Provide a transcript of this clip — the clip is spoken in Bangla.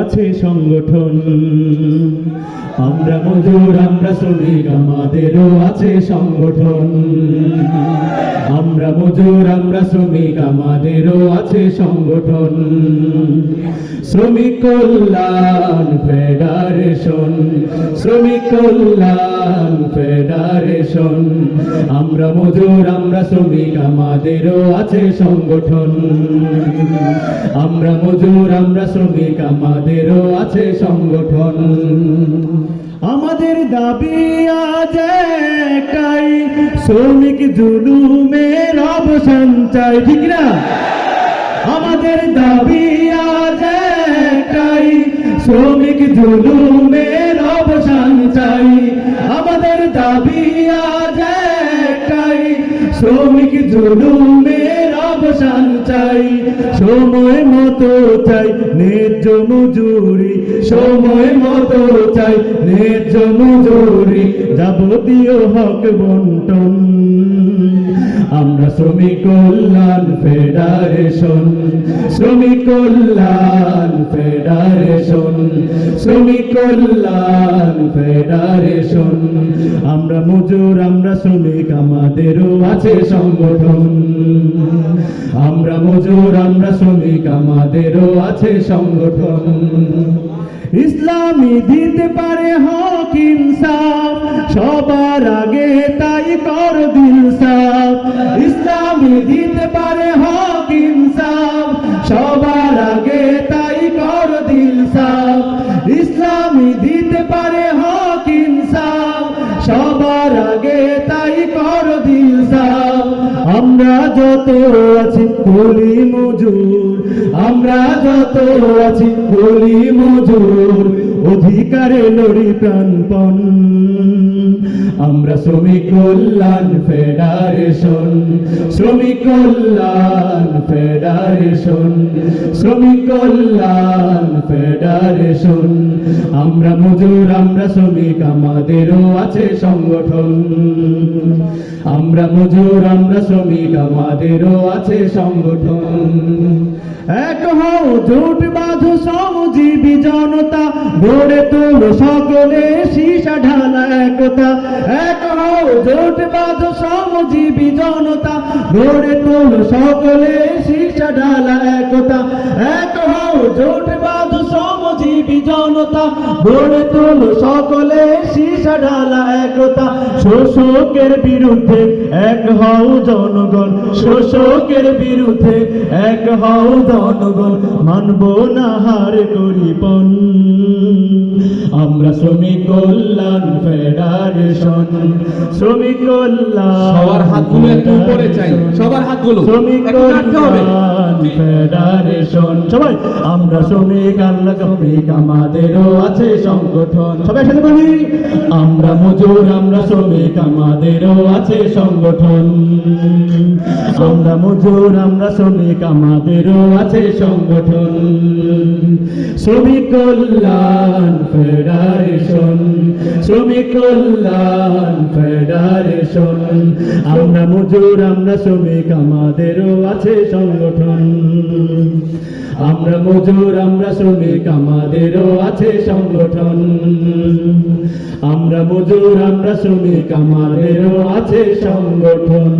আছে সংগঠন। আমরা মজুর আমরা শ্রমিক, আমাদেরও আছে সংগঠন। আমরা মজুর আমরা শ্রমিক, আমাদেরও আছে সংগঠন। শ্রমিক কল্যাণ ফেডারেশন, শ্রমিক কল্যাণ ফেডারেশন। আমরা মজুর আমরা শ্রমিক, আমাদেরও আছে সংগঠন। আমরা মজুর আমরা শ্রমিক, আমাদেরও আছে সংগঠন। আমাদের দাবি আজ একটাই, শ্রমিক জুলুমের অবসান চাই ঠিক না? আমাদের দাবি আজ একটাই, শ্রমিক জুলুমের অবসান চাই আমাদের দাবি আজ একটাই, শ্রমিক জুলুমের অবসান চাই, সময় মতো চাই, ন্যায্য মজুরি। সময় মতো চাই, ন্যায্য মজুরি। যাবতীয় হক বন্টন। আমরা শ্রমিক কল্যাণ ফেডারেশন। শ্রমিক কল্যাণ ফেডারেশন। শ্রমিক কল্যাণ ফেডারেশন। আমরা মজুর, আমরা শ্রমিক, আমাদেরও আছে সংগঠন। আমরা মজুর, আমরা শ্রমিক, আমাদেরও আছে সংগঠন। ইসলামী দিতে পারে হক, ইনসাফ, সবার আগে তাই কর দিল সাফ। ইসলামী দিতে পারে হক, ইনসাফ, সবার আগে তাই কর দিল আমরা যত আছি বলি মজুর, আমরা যত আছি বলি মজুর, অধিকারে লড়ি প্রাণপণ। আমরা শ্রমিক কল্যাণ ফেডারেশন, শ্রমিক কল্যাণ ফেডারেশন, শ্রমিক কল্যাণ ফেডারেশন। আমরা মজুর, আমরা শ্রমিক, আমাদেরও আছে সংগঠন। আমরা মজুর, আমরা শ্রমিক, আমাদেরও আছে সংগঠন। এক হও জোট বাঁধো শ্রমজীবী জনতা, গড়ে তোলো সকলে সীসা ঢালা একতা। সকলে সীসা ঢালা একতা। এক হও জোট বাঁধো শ্রমজীবী জনতা। গড়ে তোলো সকলে সীসা ঢালা একতা। শোষকের বিরুদ্ধে এক হও জনগণ। শোষকের বিরুদ্ধে এক হও জনগণ। মানব না হার করিপন। আমরা শ্রমিক কল্যাণ ফেডারেশন শ্রমিক কল্যাণ সবার হাতগুলো একটু উপরে চাই সবার হাতগুলো শ্রমিক কল্যাণ ফেডারেশন। সবাই আমরা শ্রমিক আল্লাহ শ্রমিক আমাদেরও আছে সংগঠন। সবাই সাথে বলি আমরা মজুর আমরা শ্রমিক আমাদেরও আছে সংগঠন। আমরা মজুর আমরা শ্রমিক আমাদেরও আছে সংগঠন। শ্রমিক কল্যাণ ফেডারেশন। শ্রমিক কল্যাণ ফেডারেশন। আমরা মজুর, আমরা শ্রমিক, আমাদেরও আছে সংগঠন। আমরা মজুর, আমরা শ্রমিক, আমাদেরও আছে সংগঠন। আমরা মজুর, আমরা শ্রমিক, আমাদেরও আছে সংগঠন।